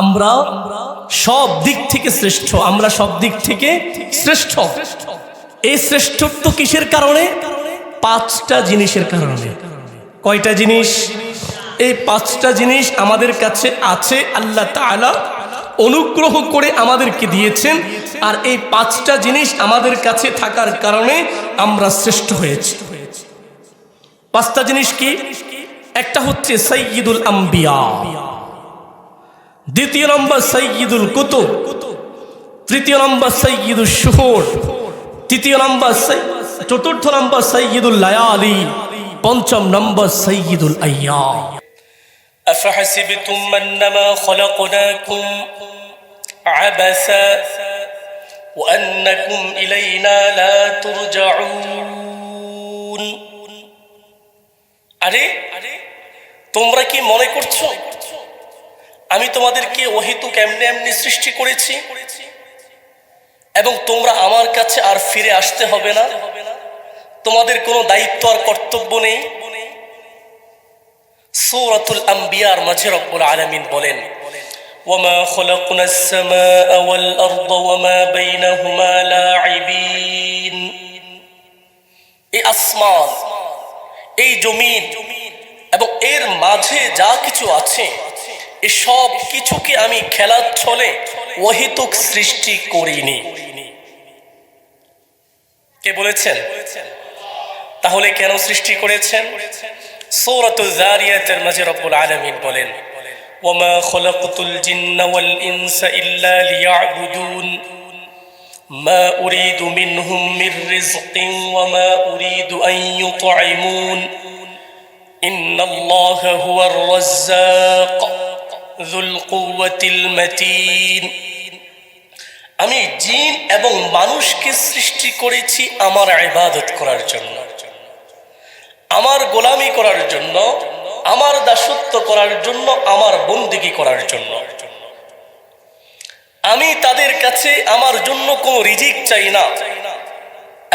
আমরা সব দিক থেকে শ্রেষ্ঠ, আমরা সব দিক থেকে শ্রেষ্ঠ। এই শ্রেষ্ঠত্ব কিসের কারণে? পাঁচটা জিনিসের কারণে। কয়টা জিনিস? এই পাঁচটা জিনিস আমাদের কাছে আছে, আল্লাহ অনুগ্রহ করে আমাদেরকে দিয়েছেন। আর এই পাঁচটা জিনিস আমাদের কাছে থাকার কারণে আমরা শ্রেষ্ঠ হয়েছি। পাঁচটা জিনিস কি? একটা হচ্ছে সৈয়দুল আম্বিয়া। দ্বিতীয় নম্বর সৈয়দুল কুতু তৃতীয় নম্বর সৈয়দুল শুহর, তৃতীয় নম্বর চতুর্থ নম্বর সৈয়দুল লায়ালি, পঞ্চম নম্বর সৈয়দুল আয়া أفحسبتم أنما خلقناكم عبثا وأنكم إلينا لا ترجعون আরে, তোমরা কি মনে করছ? আমি তোমাদেরকে অহেতু কেমনে এমনি সৃষ্টি করেছি এবং তোমরা আমার কাছে আর ফিরে আসতে হবে না তোমাদের কোনো দায়িত্ব আর কর্তব্য নেই সূরাতুল আম্বিয়ার মাঝে রব্বুল আলামিন বলেন وما خلقنا السماء والأرض وما بينهما لاعبين এই আসমান এই জমিন এবং এর মাঝে যা কিছু আছে এই সব কিছুকে আমি খেলার ছলে ওহিতুক সৃষ্টি করিনি। কে বলেছেন? তাহলে কেন সৃষ্টি করেছেন? সূরাতুল জারিয়াতের মাঝে রব্বুল আলামিন বলেন ওয়ামা খলাকতুল জিন্না ওয়াল ইনসা ইল্লা লিয়াবুদুন। মা উরিদু মিনহুম মির রিজকিন ওয়ামা উরিদু আন ইউতঈমুন ইন্নাল্লাহা হুয়ার রাজ্জাক। আমি জিন এবং মানুষকে সৃষ্টি করেছি আমার ইবাদত করার জন্য, আমার গোলামি করার জন্য, আমার দাসত্ব করার জন্য, আমার বন্দিগি করার জন্য। আমি তাদের কাছে আমার জন্য কোনো রিজিক চাই না।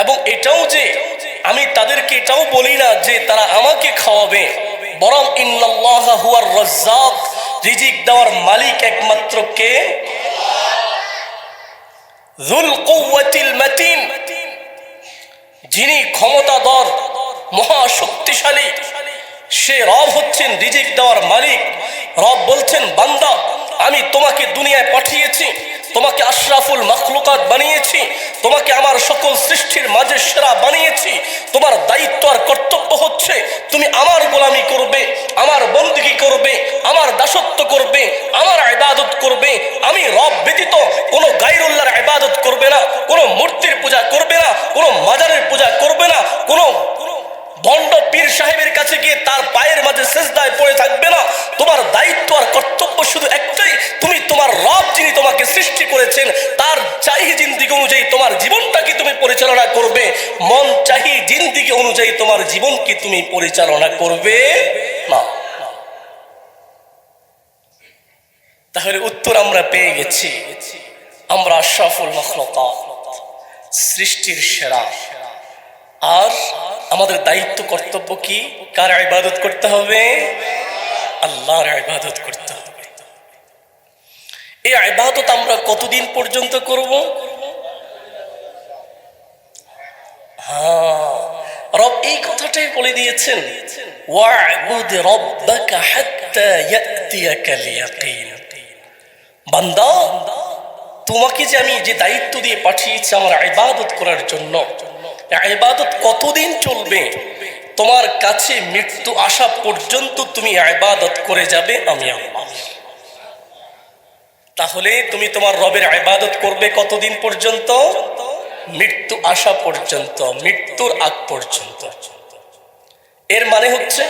এবং এটাও যে, আমি তাদেরকে এটাও বলি না যে তারা আমাকে খাওয়াবে। বরং ইন্নাল্লাহ হুয়ার রাজ্জাক রিজিক দেওয়ার মালিক একমাত্র কে? যিনি ক্ষমতাধর, মহাশক্তিশালী, সে রব হচ্ছেন রিজিক দেওয়ার মালিক। রব বলছেন, বান্দা, আমি তোমাকে দুনিয়ায় পাঠিয়েছি। তোমাকে আশরাফুল মখলুকাত বানিয়েছি, তোমাকে আমার সকল সৃষ্টির মাঝে সেরা বানিয়েছি, তোমার দায়িত্ব আর কর্তব্য হচ্ছে, তুমি আমার গোলামি করবে, আমার বন্দুকি করবে, আমার দাসত্ব করবে, আমার ইবাদত করবে, আমি রব ব্যতীত কোনো গাইরুল্লাহর ইবাদত করবে না, কোনো মূর্তির পূজা করবে না, কোনো মাজারের পূজা করবে না, কোনো ভণ্ড পীর সাহেবের কাছে গিয়ে তার পায়ের মাঝে শেষদায় পড়ে থাকবে না। তোমার দায়িত্ব আর কর্তব্য শুধু একটাই, তুমি তোমার রব যিনি তোমাকে সৃষ্টি করেছেন, তার চাহি জিন্দিগি অনুযায়ী তোমার জীবনটাকে তুমি পরিচালনা করবে? মন চাহি জিন্দিগি অনুযায়ী তোমার জীবনকে তুমি পরিচালনা করবে? না। তাহলে উত্তর আমরা পেয়ে গেছি। আমরা সফল মখলকা সৃষ্টির সেরা। আর আমাদের দায়িত্ব, কর্তব্য কি? কার ইবাদত করতে হবে? আল্লাহর ইবাদত করতে হবে। এই ইবাদত আমরা কতদিন পর্যন্ত করব? হ্যাঁ রব এই কথাটাই বলে দিয়েছেন। ওয়া'বুদ রাব্বাকা হাত্তা ইয়াতিয়াকাল ইয়াকিন বান্দা, তোমাকে যে আমি যে দায়িত্ব দিয়ে পাঠিয়েছি আমার ইবাদত করার জন্য ইবাদত কতদিন চলবে? তোমার কাছে মৃত্যু আসা পর্যন্ত তুমি ইবাদত করে যাবে আমি তাহলে তুমি তোমার রবের ইবাদত করবে কতদিন পর্যন্ত? মৃত্যু আসা পর্যন্ত, মৃত্যুর আগ পর্যন্ত। এর মানে হচ্ছে,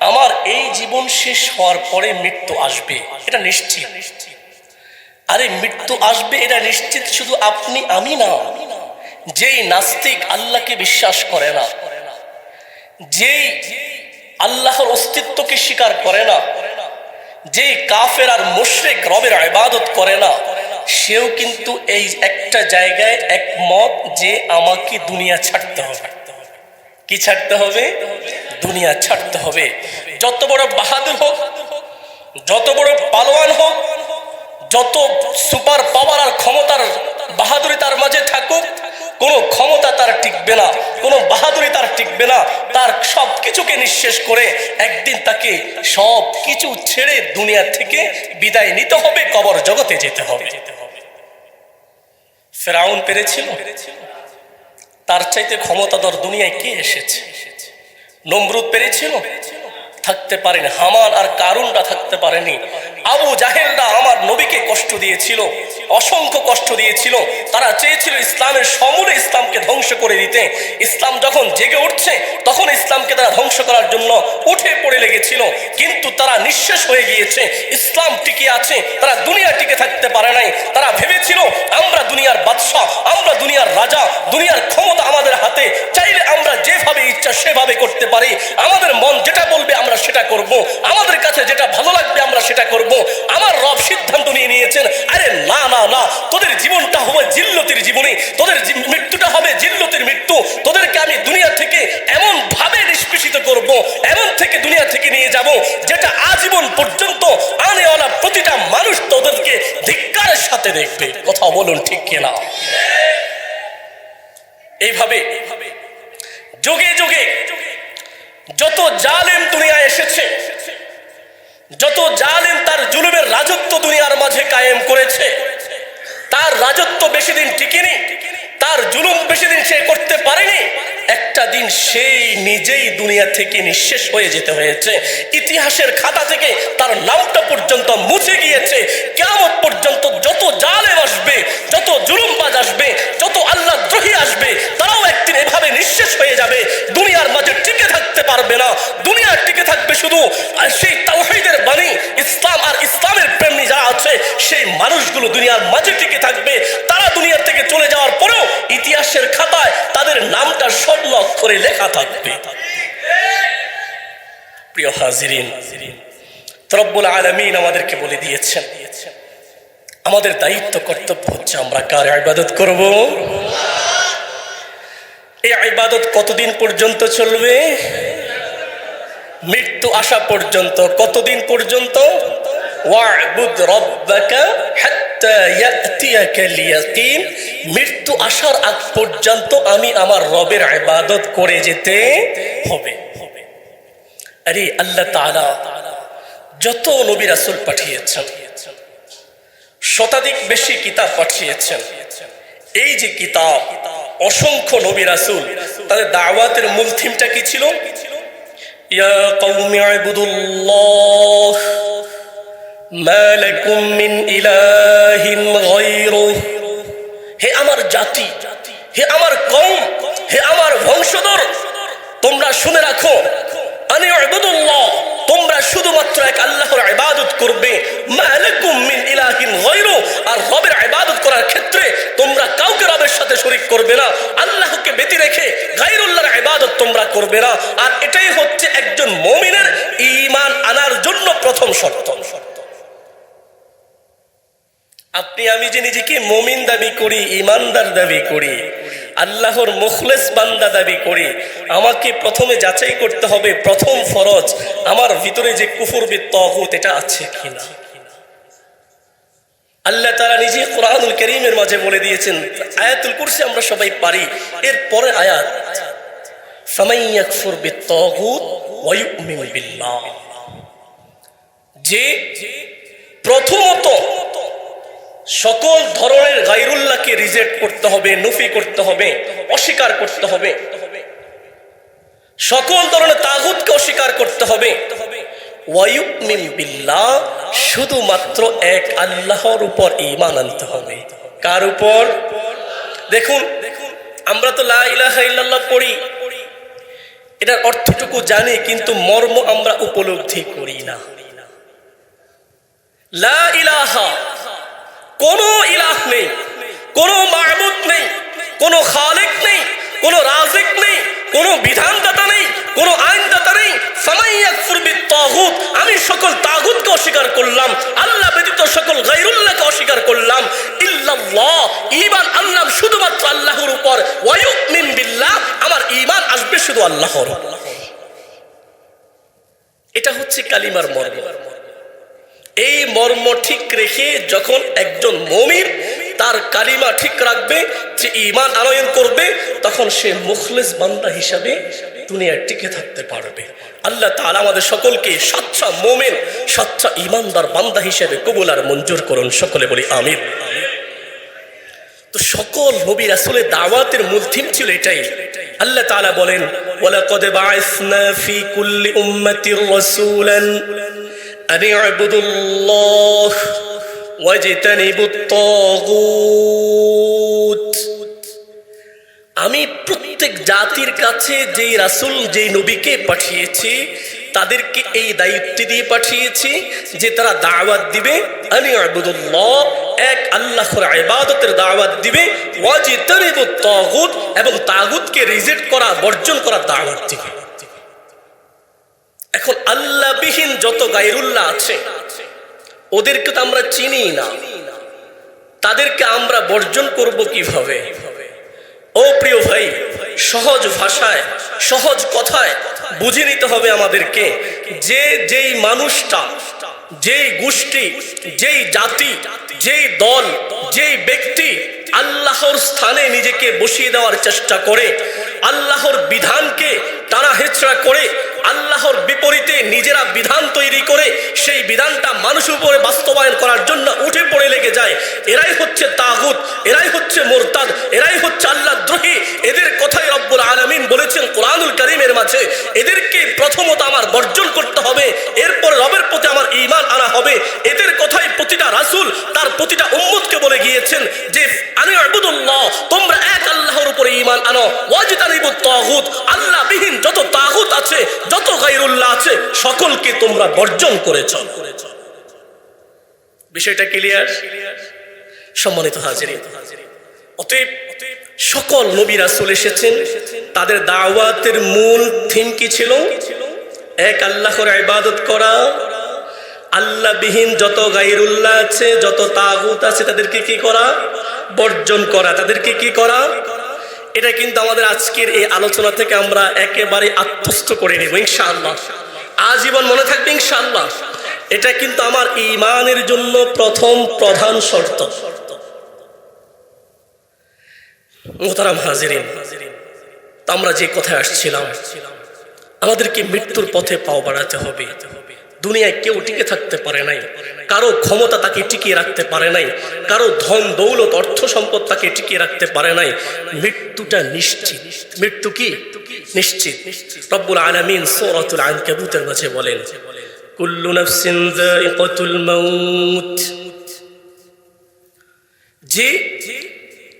আমার এই জীবন শেষ হওয়ার পরে মৃত্যু আসবে, এটা নিশ্চিত। আরে মৃত্যু আসবে, এটা নিশ্চিত শুধু আপনি, আমি না। যেই নাস্তিক আল্লাহকে বিশ্বাস করে না, যেই আল্লাহর অস্তিত্বকে স্বীকার করে না, যেই কাফের আর মুশরিক রবের ইবাদত করে না, সেও কিন্তু এই একটা জায়গায় একমত যে আমাকে দুনিয়া ছাড়তে হবে। কি ছাড়তে হবে? দুনিয়া ছাড়তে হবে। যত বড় বাহাদুর হোক, যত বড় পালোয়ান হোক, যত সুপার পাওয়ার আর ক্ষমতার বাহাদুরি তার মাঝে থাকুক কোনো ক্ষমতা তার টিকবে না, কোনো বাহাদুরি তার টিকবে না, তার সব কিছুকে নিঃশেষ করে একদিন তাকে সব কিছু ছেড়ে দুনিয়া থেকে বিদায় নিতে হবে, কবর জগতে যেতে হবে। ফেরাউন পেরেছিল? তার চাইতে ক্ষমতাধর দুনিয়ায় কে এসেছে? নমরুদ পেরেছিল? থাকতে পারেনি। হামান আর কারুনটা থাকতে পারেনি। আবু জাহেলরা আমার নবীকে কষ্ট দিয়েছিল, অসংখ্য কষ্ট দিয়েছিল। তারা চেয়েছিল ইসলামের সমূলে ইসলামকে ধ্বংস করে দিতে। ইসলাম যখন জেগে উঠছে, তখন ইসলামকে তারা ধ্বংস করার জন্য উঠে পড়ে লেগেছিল। কিন্তু তারা নিঃশেষ হয়ে গিয়েছে। ইসলাম টিকে আছে, তারা দুনিয়া টিকে থাকতে পারে নাই। তারা ভেবেছিল, আমরা দুনিয়ার বাদশাহ, আমরা দুনিয়ার রাজা, দুনিয়ার ক্ষমতা আমাদের হাতে। চাইলে আমরা যেভাবে ইচ্ছা সেভাবে করতে পারি। আমাদের মন যেটা বলবে, আমরা সেটা করব। আমাদের কাছে যেটা ভালো লাগবে, আমরা সেটা করব। আমার রব সিদ্ধান্ত নিয়ে নিয়েছেন, আরে না না না, তোদের জীবনটা হবে জিল্লতির জীবনী। তোদের মৃত্যুটা হবে জিল্লতির মৃত্যু। তোদেরকে আমি দুনিয়া থেকে এমন ভাবে নিষ্পেষিত করব, এমন থেকে দুনিয়া থেকে নিয়ে যাব, যেটা আজীবন পর্যন্ত আনেওয়ালা প্রতিটা মানুষ তোদেরকে ধিক্কারের সাথে দেখবে। কথা বলুন ঠিক কিনা? এইভাবে। যুগে যুগে যত জালেম দুনিয়ায় এসেছে, যত জালেম তার জুলুমের রাজত্ব দুনিয়ার মাঝে কায়েম করেছে, তার রাজত্ব বেশি দিন টিকেনি। তার জুলুম বেশি দিন সে করতে পারেনি। একটা দিন সেই নিজেই দুনিয়া থেকে নিঃশেষ হয়ে যেতে হয়েছে। ইতিহাসের খাতা থেকে তার নামটা পর্যন্ত মুছে গিয়েছে। কেমন পর্যন্ত যত জালেম আসবে, যত জুলুমবাজ আসবে, যত আল্লাহ দ্রোহী আসবে, তারাও একদিন এভাবে নিঃশেষ হয়ে যাবে। দুনিয়ার মাঝে টিকে থাকতে পারবে না। দুনিয়ার টিকে থাকবে শুধু সেই তাওহীদের বাণী, ইসলাম আর ইসলামের প্রেমী যারা আছে, সেই মানুষগুলো দুনিয়ার মাঝে টিকে থাকবে। তারা দুনিয়ার থেকে চলে যাওয়ার পরেও ইতিহাসের খাতায় তাদের নামটা স্বর্ণ অক্ষরে লেখা থাকবে। প্রিয় হাজিরিন তরব্বুল আলমিন আমাদেরকে বলে দিয়েছেন, আমাদের দায়িত্ব, কর্তব্য হচ্ছে আমরা কার ইবাদত করব? এই ইবাদত কতদিন পর্যন্ত চলবে? মৃত্যু আসা পর্যন্ত কতদিন পর্যন্ত? ওয়া'বুদ রাব্বাকা হাত্তা ইয়াতিয়াকাল ইয়াকিন মৃত্যু আসার আগ পর্যন্ত আমি আমার রবের ইবাদত করে যেতে হবে। আরে আল্লাহ তাআলা, যত নবী রাসূল পাঠিয়েছেন, শতাধিক বেশি কিতাব পাঠিয়েছেন। এই যে কিতাব, অসংখ্য নবী রাসূল, তাদের দাওয়াতের মূল থিমটা কি ছিল? ইয়া কওমি ইবুদুল্লাহ। লাকুম মিন ইলাহিন গায়রুহ হে আমার জাতি, হে আমার কওম, হে আমার বংশধর, তোমরা শুনে রাখো তোমরা শুধুমাত্র এক আল্লাহর ইবাদত করবে। মালাকুম মিন ইলাহিন গায়রু। আর রবের ইবাদত করার ক্ষেত্রে তোমরা কাউকে রবের সাথে শরীক করবে না। আল্লাহকে ব্যতি রেখে গায়রুল্লাহর ইবাদত তোমরা করবে না। আর এটাই হচ্ছে একজন মুমিনের ঈমান আনার জন্য প্রথম শর্ত। আপনি, আমি যে নিজেকে মমিন দাবি করি ইমানদার দাবি করি, আল্লাহর মুখলেস বান্দা দাবি করি, আমাকে প্রথমে যাচাই করতে হবে প্রথম ফরজ, আমার ভিতরে যে কুফুর তগুত, এটা আছে কিনা? আল্লাহ তারা নিজে কোরআনুল করিমের মাঝে বলে দিয়েছেন, আয়াতুল কুরসি আমরা সবাই পারি, এর পরে আয়াত যে প্রথমত সকল ধরনের গাইরুল্লাহকে রিজেক্ট করতে হবে, নফি করতে হবে, অস্বীকার করতে হবে। সকল ধরনের তাগুতকে অস্বীকার করতে হবে। শুধুমাত্র এক আল্লাহর উপর ঈমান আনতে হবে। কার উপর? দেখুন, আমরা তো লা ইলাহা ইল্লাল্লাহ পড়ি। এটার অর্থটুকু জানি, কিন্তু মর্ম আমরা উপলব্ধি করি না। লা ইলাহা কোনো ইলাহ নেই, কোনো মাহবুদ নেই, কোনো খালেক নেই, কোনো রাজিক নেই, কোনো বিধানদাতা নেই, কোনো আইনদাতা নেই। আমি সকল তাগুতকে অস্বীকার করলাম, আল্লাহ ব্যতীত সকল গায়রুল্লাহকে অস্বীকার করলাম। ইল্লাল্লাহ, ঈমান আনলাম শুধুমাত্র আল্লাহর উপর। ওয়ায়ুমিন বিল্লাহ, আমার ইমান আসবে শুধু আল্লাহর এটা হচ্ছে কালিমার মর্ম। এই মর্ম ঠিক রেখে যখন একজন মমিন তার কালিমা ঠিক রাখবে, যে ইমান আনয়ন করবে, তখন সে মুখলেস বান্দা হিসাবে দুনিয়ায় টিকে থাকতে পারবে। আল্লাহ তাআলা আমাদের সকলকে সচ্চা মোমেন সচ্চা ইমানদার বান্দা হিসেবে কবুল আর মঞ্জুর করুন। সকলে বলি আমির তো সকল নবী রাসূলের দাওয়াতের মূল থিম ছিল এটাই। আল্লাহ তাআলা বলেন, ওয়ালাকাদ বা'আসনা ফি কুল্লি উম্মাতির আন ই'বুদুল্লাহ ওয়াজতানিবুত তাগুত আমি প্রত্যেক জাতির কাছে যেই রাসূল, যেই নবীকে পাঠিয়েছি, তাদেরকে এই দায়িত্ব দিয়ে পাঠিয়েছি যে তারা দাওয়াত দিবে, আনি আবুদুল্লাহ এক আল্লাহর ইবাদতের দাওয়াত দিবে, ওয়াজিতানিবুত তাগুত এবং তাগুতকে রিজেক্ট করা, বর্জন করা দাওয়াত দিবে। এখন আল্লাহবিহীন যত গায়রুল্লাহ আছে, ওদেরকে তো আমরা চিনি না। তাদেরকে আমরা বর্জন করব কীভাবে? ও প্রিয় ভাই, সহজ ভাষায়, সহজ কথায় বুঝে নিতে হবে আমাদেরকে যে যেই মানুষটা, যেই গোষ্ঠী, যেই জাতি, যেই দল, যেই ব্যক্তি আল্লাহর স্থানে নিজেকে বসিয়ে দেওয়ার চেষ্টা করে, আল্লাহর বিধানকে টানা হেচড়া করে আল্লাহর বিপরীতে নিজেরা বিধান তৈরি করে সেই বিধানটা মানুষের উপরে বাস্তবায়ন করার জন্য উঠে পড়ে লেগে যায়। এরাই হচ্ছে তাগুত, এরাই হচ্ছে মোরতাদ, এরাই হচ্ছে আল্লাহ দ্রোহী। এদের কথাই রব্বুল আলমিন বলেছেন কোরআনুল করিমের মাঝে, এদেরকে প্রথমত আমার বর্জন করতে হবে, এরপর রবের প্রতি আমার ইমান আনা হবে। এদের কথাই প্রতিটা রাসূল তার প্রতিটা উম্মতকে বলে গিয়েছেন যে, আমি আবুদুল্লাহ, তোমরা এক আল্লাহর উপরে ইমান আনো। ওয়াজিতানিবুত তাগুত আল্লাহ বিহীন যত তাগুত আছে যত গায়রুল্লাহ আছে, সকলকে তোমরা বর্জন করেছ। বিষয়টা ক্লিয়ার সম্মানিত হাজিরি অতএব সকল নবী রাসূল এসেছেন, তাদের দাওয়াতের মূল থিম কি ছিল? এক, আল্লাহর ইবাদত করা। আল্লাহ বিহীন যত গাইরুল্লাহ আছে, যত তাগুত আছে, তাদেরকে কি করা? বর্জন করা। তাদেরকে কি করা? এটা কিন্তু আমাদের আজকের এই আলোচনা থেকে আমরা একেবারে আত্মস্থ করে নেব, ইনশাআল্লাহ। আজীবন মনে থাকবে, ইনশাআল্লাহ। এটা কিন্তু আমার ইমানের জন্য প্রথম প্রধান শর্ত। মোহতারাম হাজিরিন আমরা যে কথায় আসছিলাম, আমাদেরকে মৃত্যুর পথে পাও বাড়াতে হবে। দুনিয়ায় কেউ টিকে থাকতে পারে নাই। কারও ক্ষমতা তাকে টিকিয়ে রাখতে পারে নাই। কারও ধন, দৌলত, অর্থ সম্পদ তাকে টিকিয়ে রাখতে পারে নাই। মৃত্যুটা নিশ্চিত। মৃত্যু কি? নিশ্চিত। রব্বুল আলামিন সূরাতুল আনকাবুতের মাঝে বলেন, কুল্লু নাফসিন যায়িকাতুল মাউত। যে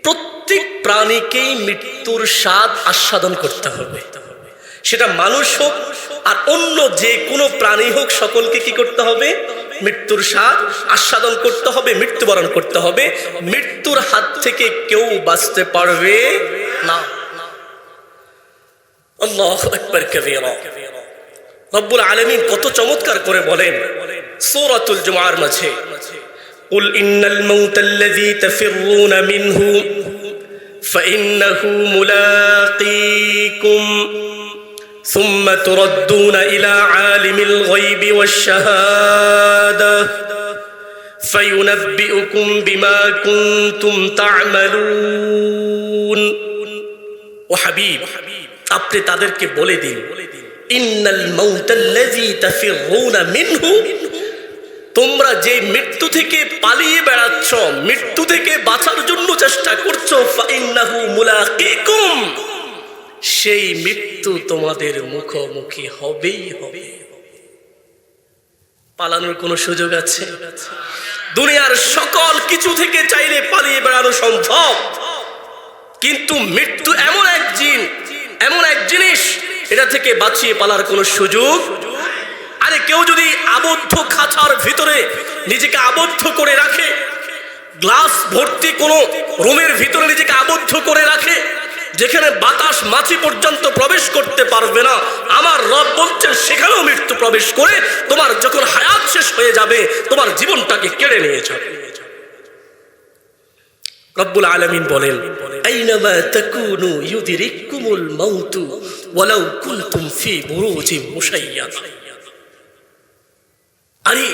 প্রত্যেক প্রাণীকেই মৃত্যুর স্বাদ আস্বাদন করতে হবে। সেটা মানুষ হোক আর অন্য যে কোনো প্রাণী হোক সকলকে কি করতে হবে মৃত্যুর স্বাদ আস্বাদন করতে হবে মৃত্যুবরণ করতে হবে মৃত্যুর হাত থেকে কেউ বাঁচতে পারবে না আল্লাহ আকবার কবীরা রব্বুল আলামিন কত চমৎকার করে বলেন সূরাতুল জুমার মাঝে قل إن الموت الذي تفرون منه فإنه ملاقيكم ثم تردون إلى عالم الغيب والشهادة فينبئكم بما كنتم تعملون وحبيب আপনি তাদেরকে বলে দিন ইন্নাল মাউতাল্লাযী তাফিরুনা মিনহু তোমরা যে মৃত্যু থেকে পালিয়ে বেড়াচ্ছ মৃত্যু থেকে বাঁচার জন্য চেষ্টা করছো ফাইন্নাহু মুলাকিকুম সেই মৃত্যু তোমাদের মুখোমুখি হবেই হবে। পালানোর কোনো সুযোগ আছে? দুনিয়ার সকল কিছু থেকে চাইলে পালিয়ে বেড়ানো সম্ভব। কিন্তু মৃত্যু এমন এক জিন, এমন এক জিনিস, এটা থেকে বাঁচিয়ে পালার কোনো সুযোগ আরে কেউ যদি আবদ্ধ খাঁচার ভিতরে নিজেকে আবদ্ধ করে রাখে, গ্লাস ভর্তি কোনো রুমের ভিতরে নিজেকে আবদ্ধ করে রাখে যেখানে বাতাস মাছি পর্যন্ত প্রবেশ করতে পারবে না, আমার রব বলছেন সেখানেও মৃত্যু প্রবেশ করে তোমার যখন হায়াত শেষ হয়ে যাবে, তোমার জীবনটাকে কেড়ে নিয়ে যাবে। রব্বুল আলামিন বলেন, আইনামা তাকুনু ইউদিরিকুমুল মাউতু ওয়ালাউ কুনতুম ফি বুরুজিম মুশাইয়াদা। আরে,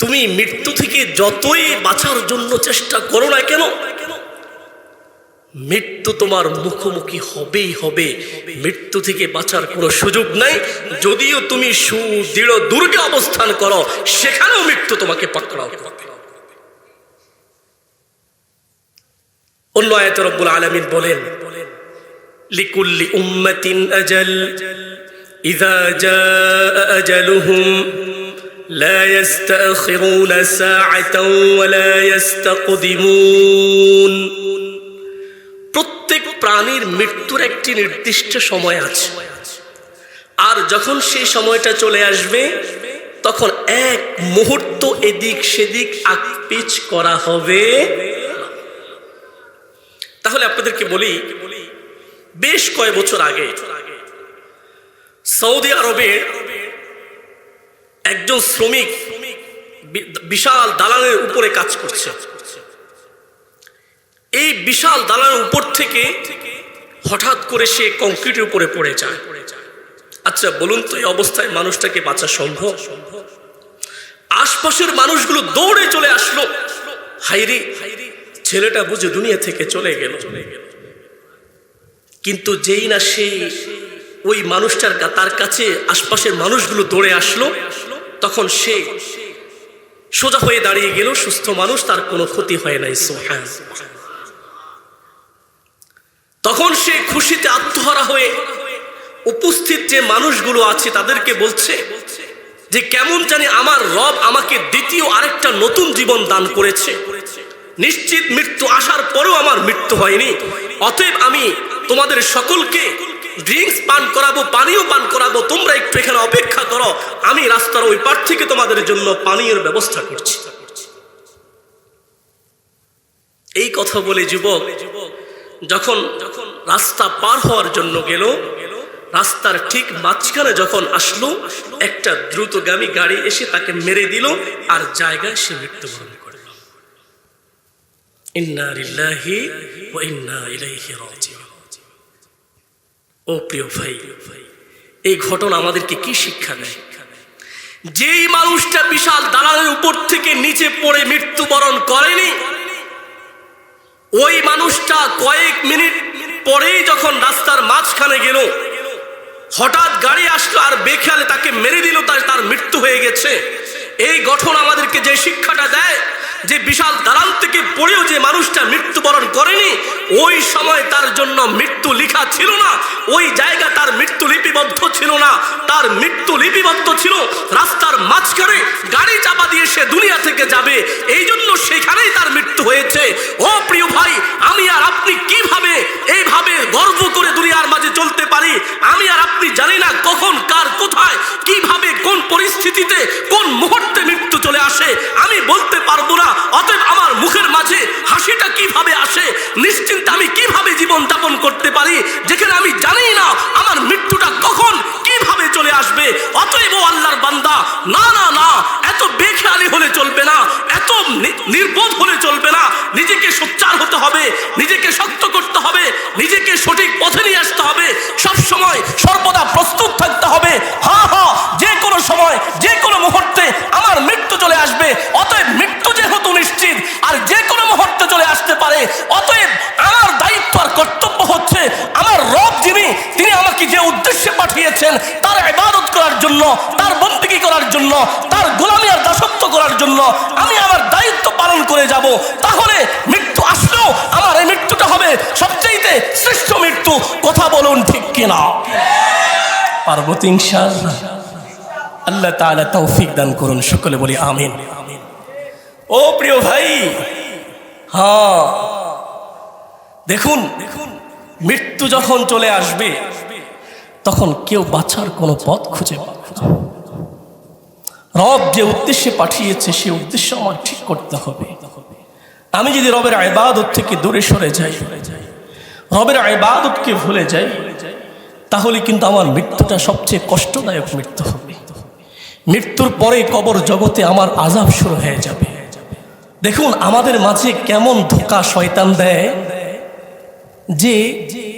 তুমি মৃত্যু থেকে যতই বাঁচার জন্য চেষ্টা করো না কেন? মৃত্যু তোমার মুখোমুখি হবেই হবে মৃত্যু থেকে বাঁচার কোনো সুযোগ নাই যদিও তুমি সুদৃঢ় দুর্গে অবস্থান করো সেখানেও মৃত্যু তোমাকে পাকড়াও করবে অন্য আয়াত রব্বুল আলামিন বলেন লিকুল্লি উম্মাতিন আজাল ইযা জাআ আজালুহুম لا يستأخرون ساعة ولا يستقدمون প্রত্যেক প্রাণীর মৃত্যুর একটি নির্দিষ্ট সময় আছে। আর যখন সেই সময়টা চলে আসবে, তখন এক মুহূর্ত এদিক সেদিক আকপিচ করা হবে। তাহলে আপনাদেরকে বলি, বেশ কয় বছর আগে সৌদি আরবের একজন শ্রমিক বিশাল দালানের উপরে কাজ করছে। এই বিশাল দালানের উপর থেকে হঠাৎ করে সে কংক্রিটের উপরে পড়ে যায়। আচ্ছা বলুন তো এই অবস্থায় মানুষটাকে বাঁচা সম্ভব? আশপাশের মানুষগুলো দৌড়ে চলে আসলো। হাইরি ছেলেটা বুঝে দুনিয়া থেকে চলে গেল। কিন্তু যেই না সেই ওই মানুষটার তার কাছে আশপাশের মানুষগুলো দৌড়ে আসলো, তখন সে সোজা হয়ে দাঁড়িয়ে গেল। সুস্থ মানুষ, তার কোনো ক্ষতি হয় নাই সোহান তখন সে খুশিতে আত্মহারা হয়ে উপস্থিত যে মানুষগুলো আছে তাদেরকে বলছে যে কেমন জানি আমার রব আমাকে দ্বিতীয় আরেকটা নতুন জীবন দান করেছে। নিশ্চিত মৃত্যু আসার পরেও আমার মৃত্যু হয়নি। অতএব আমি তোমাদের সকলকে ড্রিঙ্কস পান করাবো, পানীয় পান করাবো, তোমরা একটু এখানে অপেক্ষা করো। আমি রাস্তার ওই পার থেকে তোমাদের জন্য পানীয়ের ব্যবস্থা করছি। এই কথা বলে যুবক যখন যখন রাস্তা পার হওয়ার জন্য গেল, রাস্তার ঠিক মাঝখানে যখন আসলো, একটা দ্রুতগামী গাড়ি এসে তাকে মেরে দিল আর জায়গায় সে মৃত্যুবরণ করল। ও প্রিয় ভাই, এই ঘটনা আমাদেরকে কি শিক্ষা দেয়? যেই মানুষটা বিশাল দালানের উপর থেকে নিচে পড়ে মৃত্যুবরণ করেনি ওই মানুষটা কয়েক মিনিট পরেই যখন রাস্তার মাঝখানে গেল, হঠাৎ গাড়ি আসলো আর বেখেয়ালে তাকে মেরে দিল তার মৃত্যু হয়ে গেছে। এই গঠন আমাদেরকে যে শিক্ষাটা দেয় যে বিশাল দালাল থেকে পড়েও যে মানুষটা মৃত্যুবরণ করেনি, ওই সময় তার জন্য মৃত্যু লেখা ছিল না। ওই জায়গা তার মৃত্যু লিপিবদ্ধ ছিল না। তার মৃত্যু লিপিবদ্ধ ছিল রাস্তার মাঝখানে। গাড়ি চাপা দিয়ে সে দুনিয়া থেকে যাবে। এই জন্য সেখানেই তার মৃত্যু হয়েছে। ও প্রিয় ভাই, আমি আর আপনি কীভাবে এইভাবে গর্ব করে দুনিয়ার মাঝে চলতে পারি? আমি আর আপনি জানি না কখন, কার কোথায়, কীভাবে, কোন পরিস্থিতিতে, কোন মুহূর্তে মৃত্যু চলে আসে। আমি বলতে পারব না। অতএব আমার মুখের মাঝে হাসিটা কীভাবে আসে, নিশ্চিন্তে আমি কীভাবে জীবন যাপন করতে পারি, যেখানে আমি জানি না আমার মৃত্যুটা কখন কীভাবে চলে আসবে, অতএব ও আল্লাহর বান্দা, না না না, এত বেখেয়ালি হলে চলবে না, এত নির্বোধ হলে চলবে না, নিজেকে সোচ্চার হতে হবে, নিজেকে শক্ত করতে হবে, নিজেকে সঠিক পথে নিয়ে আসতে হবে সব সময় সর্বদা প্রস্তুত থাকতে হবে হ্যাঁ হ্যাঁ আর যে কোনো মুহূর্তে চলে আসতে পারে। অতএব আমার দায়িত্ব আর কর্তব্য হচ্ছে আমার রব যিনি, তিনি আমাকে যে উদ্দেশ্যে পাঠিয়েছেন, তার ইবাদত করার জন্য, তার বন্দিগি করার জন্য, তার গোলামি আর দাসত্ব করার জন্য আমি আমার দায়িত্ব পালন করে যাব। তাহলে মৃত্যু আসলেও আমার এই মৃত্যুটা হবে সবচেয়ে শ্রেষ্ঠ মৃত্যু। কথা বলুন ঠিক কিনা? পার্বতী আল্লাহ তাআলা তৌফিক দান করুন, সকলে বলি আমিন। ও প্রিয় ভাই হ্যাঁ দেখুন দেখুন মৃত্যু যখন চলে আসবে, তখন কেউ বাঁচার কোনো পথ খুঁজে রব যে উদ্দেশ্যে পাঠিয়েছে, সে উদ্দেশ্য আমার ঠিক করতে হবে। আমি যদি রবের আইবাদত থেকে দূরে সরে যাই, রবের আইবাদতকে ভুলে যাই, তাহলে কিন্তু আমার মৃত্যুটা সবচেয়ে কষ্টদায়ক মৃত্যু হবে। মৃত্যুর পরে কবর জগতে আমার আজাব শুরু হয়ে যাবে। দেখুন, আমাদের মাঝে কেমন ধোকা শয়তান দেয় যে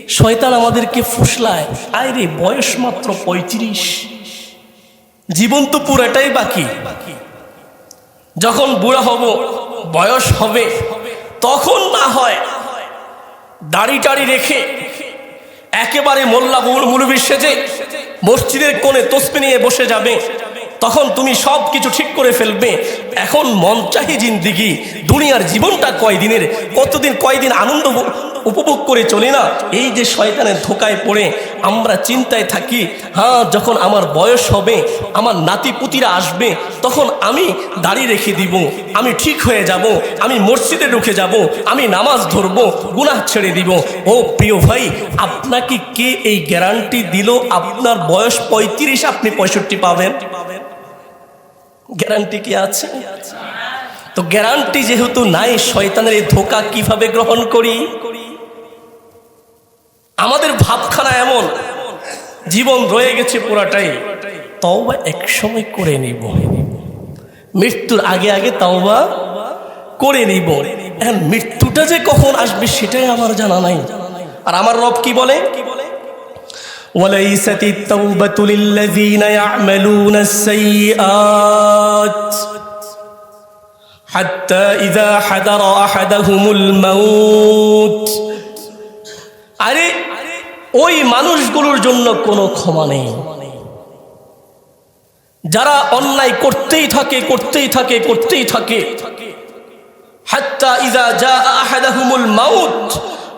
শয়তান আমাদেরকে ফুসলায় আরে বয়স মাত্র পঁয়ত্রিশ। জীবন তো পুরাটাই বাকি। যখন বুড়া হব, বয়স হবে, তখন না হয় দাড়ি টাড়ি রেখে একেবারে মোল্লা মুলবির সেজে মসজিদের কোণে তসবি নিয়ে বসে যাবে। তখন তুমি সব কিছু ঠিক করে ফেলবে। এখন মন চাহি জিন্দিগি, দুনিয়ার জীবনটা কয়দিনের, কতদিন, কয়দিন আনন্দ উপভোগ করে চলি না? এই যে শয়তানের ধোকায় পড়ে আমরা চিন্তায় থাকি হ্যাঁ যখন আমার বয়স হবে, আমার নাতিপুতিরা আসবে, তখন আমি দাড়ি রেখে দিব, আমি ঠিক হয়ে যাব, আমি মসজিদে ঢুকে যাব, আমি নামাজ ধরবো, গুনাহ ছেড়ে দিব। ও প্রিয় ভাই, আপনাকে কে এই গ্যারান্টি দিল? আপনার বয়স পঁয়ত্রিশ, আপনি পঁয়ষট্টি পাবেন। গ্যারান্টি কি আছে? তো গ্যারান্টি যেহেতু নাই, শয়তানের এই ধোকা কীভাবে গ্রহণ করি? আমাদের ভাবখানা এমন, জীবন রয়ে গেছে পুরাটাই। তওবা এক সময় করে নিব। মৃত্যুর আগে আগে তওবা করে নিব। এখন মৃত্যুটা যে কখন আসবে সেটাই আমার জানা নাই। আর আমার রব কি বলে? وليست التوبة للذين يعملون السيئات حتى إذا حضر أحدهم الموت আরে ওই মানুষগুলোর জন্য কোনো ক্ষমা নেই যারা অন্যায় করতেই থাকে করতেই থাকে করতেই থাকে হাত্তা ইজা যা আহাদাহুমুল মাউত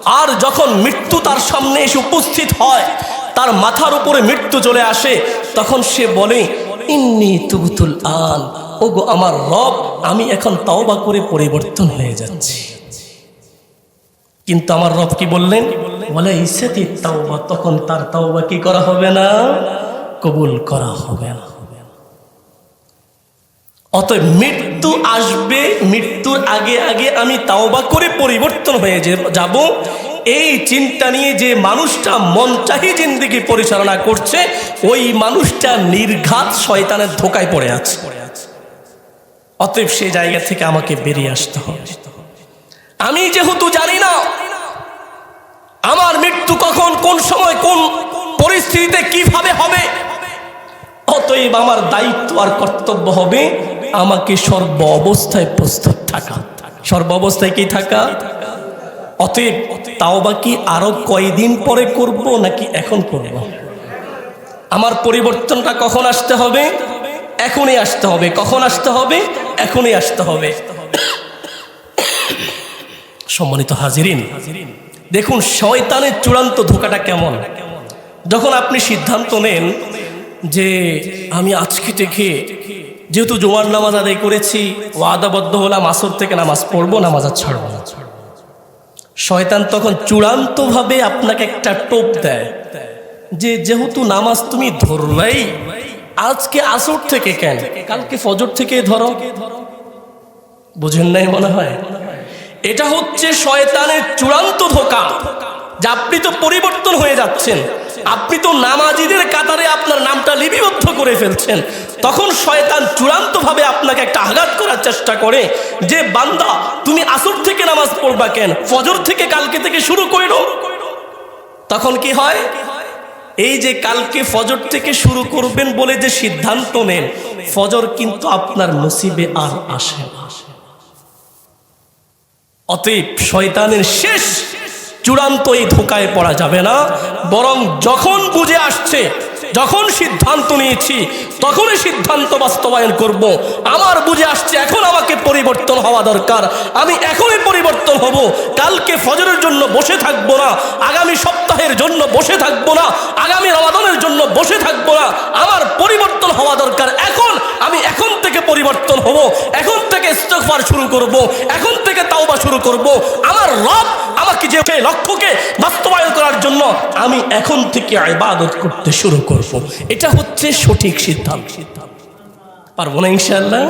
আর যখন মৃত্যু তার সামনে এসে উপস্থিত হয়, তার মাথার উপরে মৃত্যু চলে আসে, তখন সে বলে, ইন্নি তুবতুল আন। ওগো, আমার রব, আমি এখন তাওবা করে পরিবর্তন হয়ে যাচ্ছি। কিন্তু আমার রব কি বললেন? বলে ইসেতি তাওবা, তখন তার তাওবা কি করা হবে না? কবুল করা হবে না। অতএব মৃত্যু আসবে, মৃত্যুর আগে আগে আমি তাওবা করে পরিবর্তন হয়ে যাব। এই চিন্তা নিয়ে যে মানুষটা মন চাহি জিন্দিগি পরিচালনা করছে, ওই মানুষটা নির্ঘাত শয়তানের ধোকায় পড়ে আছে। অতএব সে জায়গা থেকে আমাকে বেরিয়ে আসতে হবে। আমি যেহেতু জানি না, আমার মৃত্যু কখন, কোন সময়, কোন পরিস্থিতিতে কীভাবে হবে, অতএব আমার দায়িত্ব আর কর্তব্য হবে আমাকে সর্ব অবস্থায় প্রস্তুত থাকা। সর্ব অবস্থায় কি থাকা? অতএব তাও বা কি আরও কয়দিন পরে করব নাকি এখন করব? আমার পরিবর্তনটা কখন আসতে হবে? এখনই আসতে হবে। কখন আসতে হবে? এখনই আসতে হবে। সম্মানিত হাজিরিন, দেখুন শয়তানের চূড়ান্ত ধোকাটা কেমন? যখন আপনি সিদ্ধান্ত নেন যে আমি আজকে থেকে যেহেতু জোয়ার নামাজ আদায় করেছি ও আদাবদ্ধ হলাম, আসর থেকে নামাজ পড়ব, নামাজ আর ছাড়বো না। শয়তান তখন চূড়ান্তভাবে আপনাকে একটা টোপ দেয় যে, যেহেতু নামাজ তুমি ধরলাই আজকে আসর থেকে কেন? কালকে ফজর থেকে ধরো। বুঝেন নাই মনে হয়? এটা হচ্ছে শয়তানের চূড়ান্ত ধোকা, যে আপনি তো পরিবর্তন হয়ে যাচ্ছেন। আপনি তো নামাজিদের কাতারে আপনার নামটা লিপিবদ্ধ করে ফেলছেন। তখন শয়তান চূড়ান্তভাবে আপনাকে একটা আঘাত করার চেষ্টা করে যে, বান্দা, তুমি আসর থেকে নামাজ পড়বা কেন? ফজর থেকে কালকে থেকে শুরু করো। তখন কি হয়? এই যে কালকে ফজর থেকে শুরু করবেন বলে যে সিদ্ধান্ত নেন, ফজর কিন্তু আপনার নসিবে আর আসে অতএব শয়তানের শেষ চূড়ান্ত এই ধোকায় পড়া যাবে না। বরং যখন বুঝে আসছে যখন সিদ্ধান্ত নিয়েছি, তখনই সিদ্ধান্ত বাস্তবায়ন করব। আমার বুঝে আসছে এখন আমাকে পরিবর্তন হওয়া দরকার। আমি এখনই পরিবর্তন হব। কালকে ফজরের জন্য বসে থাকব না। আগামী সপ্তাহের জন্য বসে থাকব না। আগামী রমাদানের জন্য বসে থাকব না। আমার পরিবর্তন হওয়া দরকার। এখন আমি এখন থেকে পরিবর্তন হব। এখন থেকে ইস্তফার শুরু করব। এখন থেকে তাওবা শুরু করব। আমার রব আমাকে যে লক্ষ্যকে বাস্তবায়ন করার জন্য আমি এখন থেকে ইবাদত করতে শুরু করব। এটা হচ্ছে সঠিক সিদ্ধান্ত। পারব না ইনশাআল্লাহ?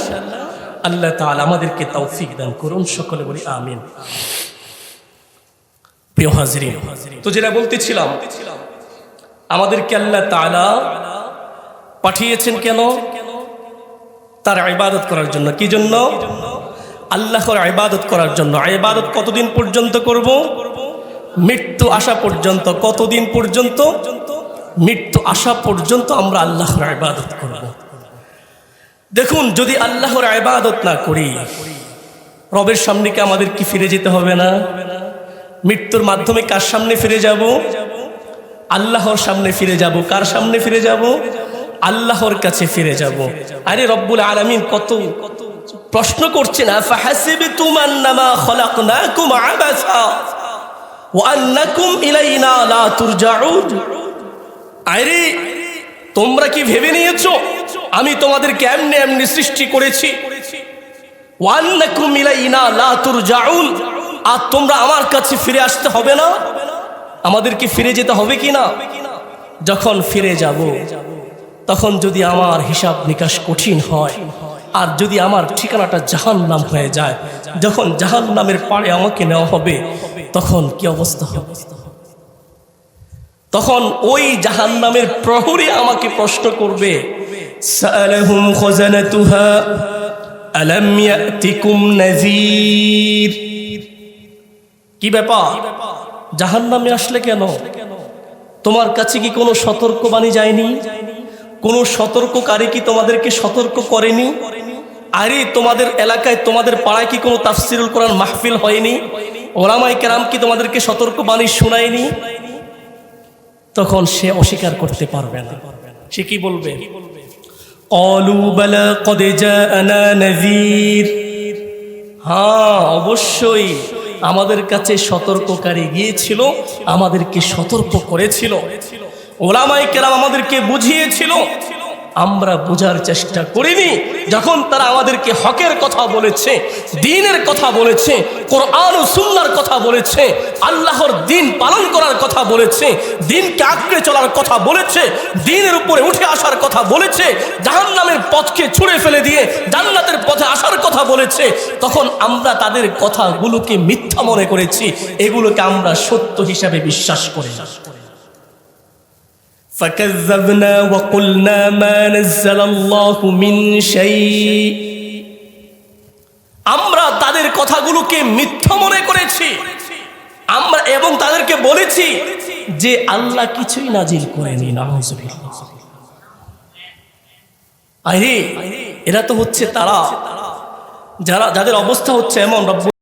আল্লাহ তাআলা আমাদেরকে তৌফিক দান করুন, সকলে বলি আমিন। প্রিয় হাজরিন, তো যেটা বলতেছিলাম, আমাদেরকে আল্লাহ তাআলা পাঠিয়েছেন কেন? তার ইবাদত করার জন্য। কি জন্য? আল্লাহর ইবাদত করার জন্য। ইবাদত কতদিন পর্যন্ত করব? মৃত্যু আসা পর্যন্ত, কতদিন পর্যন্ত? মৃত্যু আসা পর্যন্ত আমরা আল্লাহর ইবাদত করব। দেখুন, যদি আল্লাহর ইবাদত না করি, রবের সামনে কি আমাদের কি ফিরে যেতে হবে না? মৃত্যুর মাধ্যমে কার সামনে ফিরে যাব? আল্লাহর সামনে ফিরে যাব। কার সামনে ফিরে যাব? আল্লাহর কাছে ফিরে যাব। আরে রব্বুল আলামিন, কত প্রশ্ন করছেন আফাহাসিবতুম আন্নামা খলাকনাকুম আবাসা ওয়া আন্নাকুম ইলাইনা লা তুরজাউন? আরে তোমরা কি ভেবে নিয়েছো? আমি তোমাদেরকে এমনি এমনি সৃষ্টি করেছি? আর তোমরা আমার কাছে ফিরে আসতে হবে না? আমাদেরকে ফিরে যেতে হবে কি না? যখন ফিরে যাব, তখন যদি আমার হিসাব নিকাশ কঠিন হয়, আর যদি আমার ঠিকানাটা জাহান নাম হয়ে যায়, যখন জাহান নামের পাড়ে আমাকে নেওয়া হবে, তখন কি অবস্থা হবে? তখন ওই জাহান নামের প্রহরী আমাকে প্রশ্ন করবে কি ব্যাপার? জাহান নামে আসলে কেন? তোমার কাছে কি কোনো সতর্কবাণী যায়নি? কোনো সতর্ককারী কি তোমাদেরকে সতর্ক করেনি? আরে, তোমাদের এলাকায়, তোমাদের পাড়ায় কি কোনো তাফসিরুল কোরআন মাহফিল হয়নি? ওলামাই কেরাম কি তোমাদেরকে সতর্কবাণী শোনায়নি? তখন সে অস্বীকার করতে পারবে না। সে কি বলবে? হ্যাঁ অবশ্যই আমাদের কাছে সতর্ককারী গিয়েছিল, আমাদেরকে সতর্ক করেছিল। ওলামাই কেরাম আমাদেরকে বুঝিয়েছিল আমরা বোঝার চেষ্টা করিনি। যখন তারা আমাদেরকে হকের কথা বলেছে, দিনের কথা বলেছে, কোরআন ও সুন্নার কথা বলেছে, আল্লাহর দিন পালন করার কথা বলেছে, দিনকে আঁকড়ে চলার কথা বলেছে, দিনের উপরে উঠে আসার কথা বলেছে, জাহান্নামের পথকে ছুঁড়ে ফেলে দিয়ে জান্নাতের পথে আসার কথা বলেছে, তখন আমরা তাদের কথাগুলোকে মিথ্যা মনে করেছি। এগুলোকে আমরা সত্য হিসাবে বিশ্বাস করি فكذبنا وقلنا ما نزل الله من شيء আমরা তাদের কথাগুলোকে মিথ্যা মনে করেছি আমরা এবং তাদেরকে বলেছি যে আল্লাহ কিছুই নাজিল করেনি নাউজুবিল্লাহ আরে এরা তো হচ্ছে তারা যারা যাদের অবস্থা হচ্ছে এমন রব্বুল